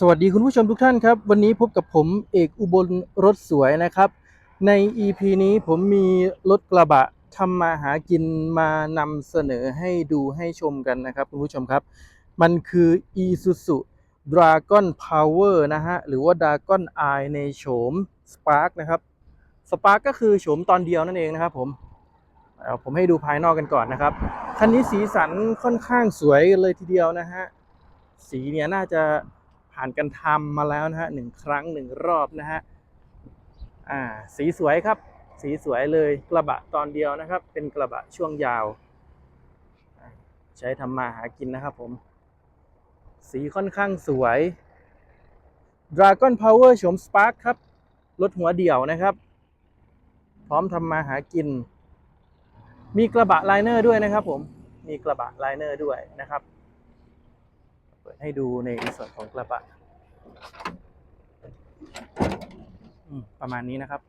สวัสดีคุณผู้ชมทุกท่านครับ วันนี้พบกับผมเอกอุบลรถสวยนะครับ ใน EP นี้ผมมีรถกระบะทำมาหากินมานำเสนอให้ดูให้ชมกันนะครับคุณผู้ชมครับ มันคือ Isuzu Dragon Power นะฮะ หรือว่า Dragon Eye ในโฉม Spark นะครับ Spark ก็คือโฉมตอนเดียวนั่นเองนะครับผมเอาผมให้ดูภายนอกกันก่อนนะครับ คันนี้สีสันค่อนข้างสวยเลยทีเดียวนะฮะ สีเนี่ยน่าจะ ผ่านกันทำมาแล้วนะฮะหนึ่งครั้งหนึ่งรอบนะฮะอ่าสีสวยครับ สีสวยเลยกระบะตอนเดียวนะครับ เป็นกระบะช่วงยาว ใช้ทำมาหากินนะครับผม สีค่อนข้างสวย Dragon Power โฉม Spark ครับรถหัวเดี่ยวนะครับ พร้อมทำมาหากิน มีกระบะไลเนอร์ด้วยนะครับผมมีกระบะไลเนอร์ด้วยนะครับ ให้ดูในส่วนของกระบะประมาณนี้นะครับ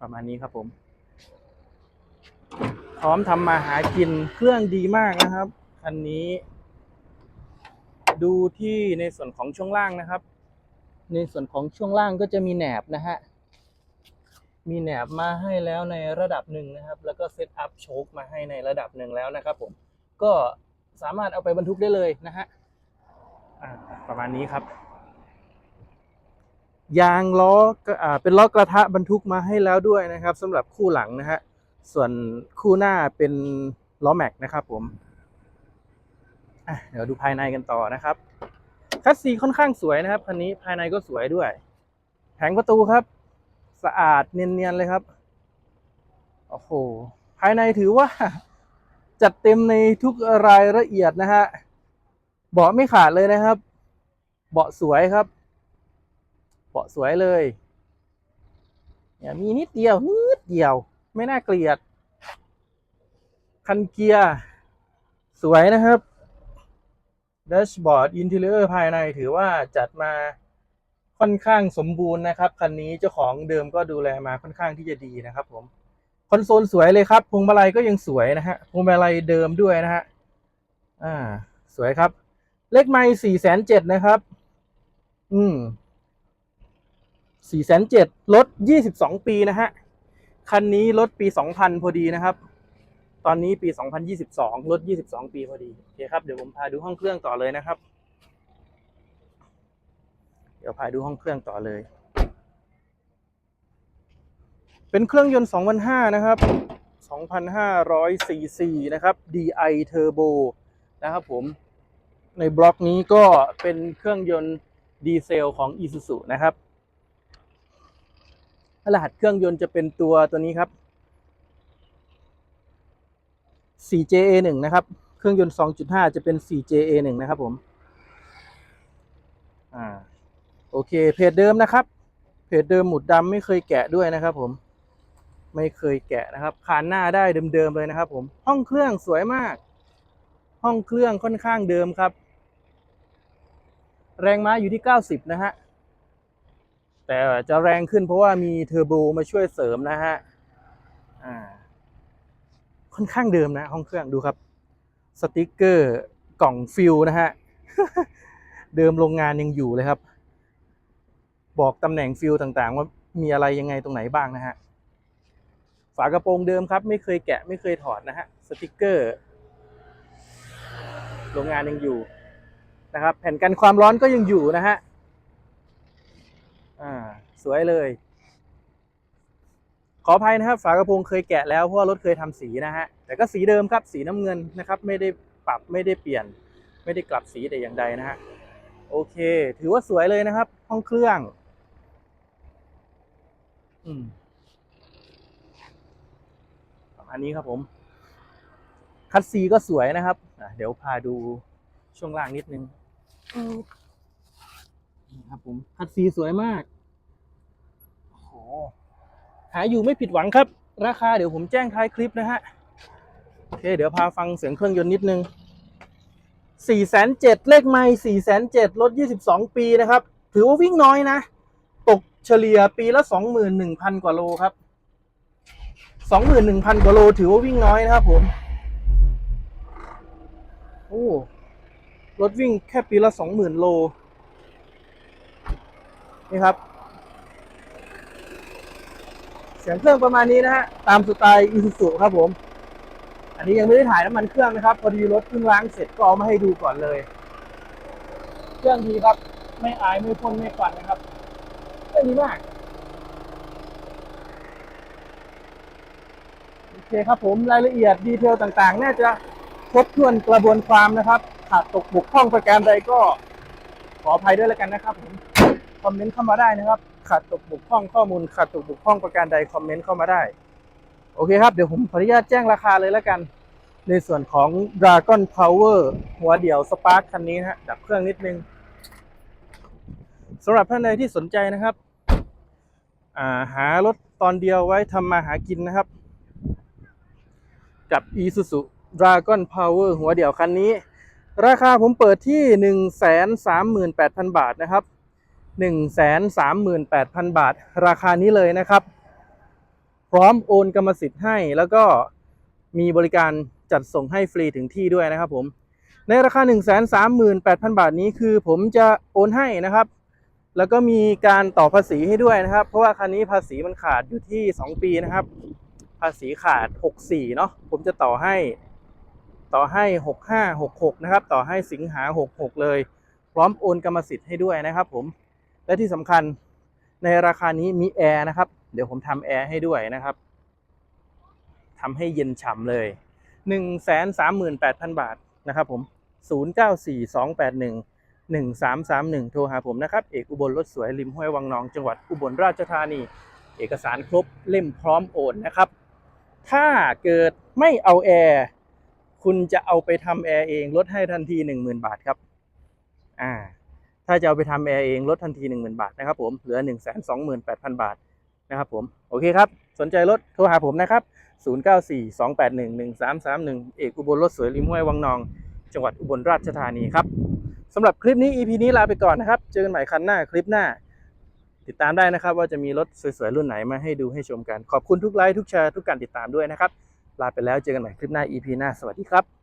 ประมาณนี้ครับผม พร้อมทำมาหากินเครื่องดีมากนะครับ คันนี้ ดูที่ในส่วนของช่วงล่างนะครับ ในส่วนของช่วงล่างก็จะมีแหนบนะฮะ มีแหนบมาให้แล้วในระดับหนึ่งนะครับ แล้วก็เซตอัพโชคมาให้ในระดับหนึ่งแล้วนะครับผม ก็ สามารถเอาไปบรรทุกได้เลยนะฮะอ่าประมาณนี้ครับ ยางล้อก็อ่าเป็นล้อกระทะบรรทุกมาให้แล้วด้วยนะครับสำหรับคู่หลังนะฮะส่วนคู่หน้าเป็นล้อแม็กนะครับผมอะเดี๋ยวดูภายในกันต่อนะครับคัสซีค่อนข้างสวยนะครับคันนี้ภายในก็สวยด้วย แผงประตูครับ สะอาดเนียนๆเลยครับโอ้โหภายในถือว่า จัดเต็มในทุกรายละเอียดนะฮะเบาะไม่ขาดเลยนะครับ เบาะสวยครับ เบาะสวยเลยเนี่ยมีนิดเดียวนิดเดียว ไม่น่าเกลียด คันเกียร์ สวยนะครับแดชบอร์ดอินเทอร์ภายในถือว่าจัดมาค่อนข้างสมบูรณ์นะครับ คันนี้เจ้าของเดิมก็ดูแลมาค่อนข้างที่จะดีนะครับผม คอนโซลสวยเลยครับพวงมาลัยก็ยังสวยนะฮะพวงมาลัยเดิมด้วยนะฮะอ่า สวยครับ เลขไม้สี่แสนเจ็ดนะครับ อืมสี่แสนเจ็ดรถยี่สิบสองปีนะฮะคันนี้รถปีสองพันพอดีนะครับ ตอนนี้ปีสองพันยี่สิบสองรถยี่สิบสองปีพอดีโอเคครับเดี๋ยวผมพาดูห้องเครื่องต่อเลยนะครับ เดี๋ยวพาดูห้องเครื่องต่อเลย เป็นเครื่องยนต์2,500นะครับ 2,500ซีซีนะครับ DI Turbo นะครับผม ในบล็อกนี้ก็เป็นเครื่องยนต์ดีเซลของ Isuzu นะครับ รหัสเครื่องยนต์จะเป็นตัวตัวนี้ครับ 4JA1 นะครับ เครื่องยนต์ 2.5 จะเป็น 4JA1 นะครับผม อ่า โอเค เพจเดิมนะครับ เพจเดิมหมุดดำไม่เคยแกะด้วยนะครับผม ไม่เคยแกะนะครับคานหน้าได้เดิมๆเลยนะครับ ผมห้องเครื่องสวยมาก ห้องเครื่องค่อนข้างเดิมครับ แรงม้าอยู่ที่ 90 นะฮะแต่จะแรงขึ้นเพราะว่ามีเทอร์โบมาช่วยเสริมนะฮะค่อนข้างเดิมนะ ห้องเครื่องดูครับ สติกเกอร์กล่องฟิลนะฮะ เดิมโรงงานยังอยู่เลยครับ บอกตำแหน่งฟิลต่างๆ ว่ามีอะไรยังไงตรงไหนบ้างนะฮะ ฝากระโปรงเดิมครับ ไม่เคยแกะไม่เคยถอดนะฮะสติกเกอร์ โรงงานยังอยู่นะครับ แผ่นกันความร้อนก็ยังอยู่นะฮะอ่าสวยเลย ขออภัยนะครับ ฝากระโปรงเคยแกะแล้วเพราะว่ารถเคยทำสีนะฮะแต่ก็สีเดิมครับ สีน้ำเงินนะครับ ไม่ได้ปรับไม่ได้เปลี่ยน ไม่ได้กลับสีแต่อย่างใดนะฮะโอเค ถือว่าสวยเลยนะครับ ห้องเครื่อง อืม ประมาณนี้ครับผม คัดซีก็สวยนะครับเดี๋ยวพาดูช่วงล่างนิดนึงนี่ครับผม คัดซีสวยมากโอ้โหหาอยู่ไม่ผิดหวังครับ ราคาเดี๋ยวผมแจ้งท้ายคลิปนะฮะโอเค เดี๋ยวพาฟังเสียงเครื่องยนต์นิดนึงสี่แสนเจ็ดเลขไม่สี่แสนเจ็ดรถยี่สิบสองปีนะครับ ถือว่าวิ่งน้อยนะ ตกเฉลี่ยปีละสองหมื่นหนึ่งพันกว่าโลครับ สองหมื่นหนึ่งพันกว่าโลถือว่าวิ่งน้อยนะครับผม โอ้รถวิ่งแค่ปีละสองหมื่นโล นี่ครับ เสียงเครื่องประมาณนี้นะฮะ ตามสไตล์อีซูซุครับผม อันนี้ยังไม่ได้ถ่ายน้ำมันเครื่องนะครับ พอดีรถเพิ่งล้างเสร็จก็เอามาให้ดูก่อนเลย เครื่องดีครับ ไม่อายไม่พ่นไม่กวันนะครับเครื่องดีมาก โอ เคครับผมรายละเอียดดีเทลต่างๆ น่าจะครบถ้วนกระบวนความนะครับขาดตกบกพร่องประการใดก็ขออภัยด้วยแล้วกันนะครับผมคอมเมนต์เข้ามาได้นะครับ ขาดตกบกพร่องข้อมูลขาดตกบกพร่องประการใดคอมเมนต์เข้ามาได้ โอเคครับเดี๋ยวผมขออนุญาตแจ้งราคาเลยแล้วกัน ในส่วนของ Dragon Power หัวเดี่ยว Spark คันนี้ฮะดับเครื่องนิดนึงสำหรับท่านใดที่สนใจนะครับาหารถตอนเดียวไว้ทำมาหากินนะครับ กับ Isuzu Dragon Power หัวเดี่ยวคันนี้ ราคาผมเปิดที่ 138,000 บาทนะครับ 138,000 บาท ราคานี้เลยนะครับ พร้อมโอนกรรมสิทธิ์ให้แล้วก็มีบริการจัดส่งให้ฟรีถึงที่ด้วยนะครับผมในราคา 138,000 บาทนี้คือผมจะโอนให้นะครับ แล้วก็มีการต่อภาษีให้ด้วยนะครับ เพราะว่าคันนี้ภาษีมันขาดอยู่ที่ 2 ปีนะครับ ภาษีขาด 64 เนาะผมจะต่อให้ต่อให้ 65 66 นะครับ ต่อให้สิงหา 66 เลย พร้อมโอนกรรมสิทธิ์ให้ด้วยนะครับผม และที่สำคัญในราคานี้มีแอร์นะครับ เดี๋ยวผมทำแอร์ให้ด้วยนะครับทำให้เย็นฉ่ำเลย 138,000 บาทนะครับผม 094281 1331 โทรหาผมนะครับ เอกอุบลรถสวยริมห้วยวังนองจังหวัดอุบลราชธานี เอกสารครบเล่มพร้อมโอนนะครับ ถ้าเกิดไม่เอาแอร์คุณจะเอาไปทำแอร์เองลดให้ทันที 10,000 บาทครับอ่าถ้าจะเอาไปทำแอร์เองลดทันที 10,000 บาทนะครับผมเหลือ 128,000 บาทนะครับผมโอเคครับ สนใจรถโทรหาผมนะครับ 0942811331 เอกอุบลรถสวยริมห้วยวังนอง จังหวัดอุบลราชธานีครับสำหรับคลิปนี้ EP นี้ลาไปก่อนนะครับ เจอกันใหม่คันหน้าคลิปหน้า ติดตามได้นะครับ ว่าจะมีรถสวยๆรุ่นไหนมาให้ดูให้ชมกัน ขอบคุณทุกไลค์ทุกแชร์ทุกการติดตามด้วยนะครับ ลาไปแล้วเจอกันใหม่คลิปหน้า EP หน้าสวัสดีครับ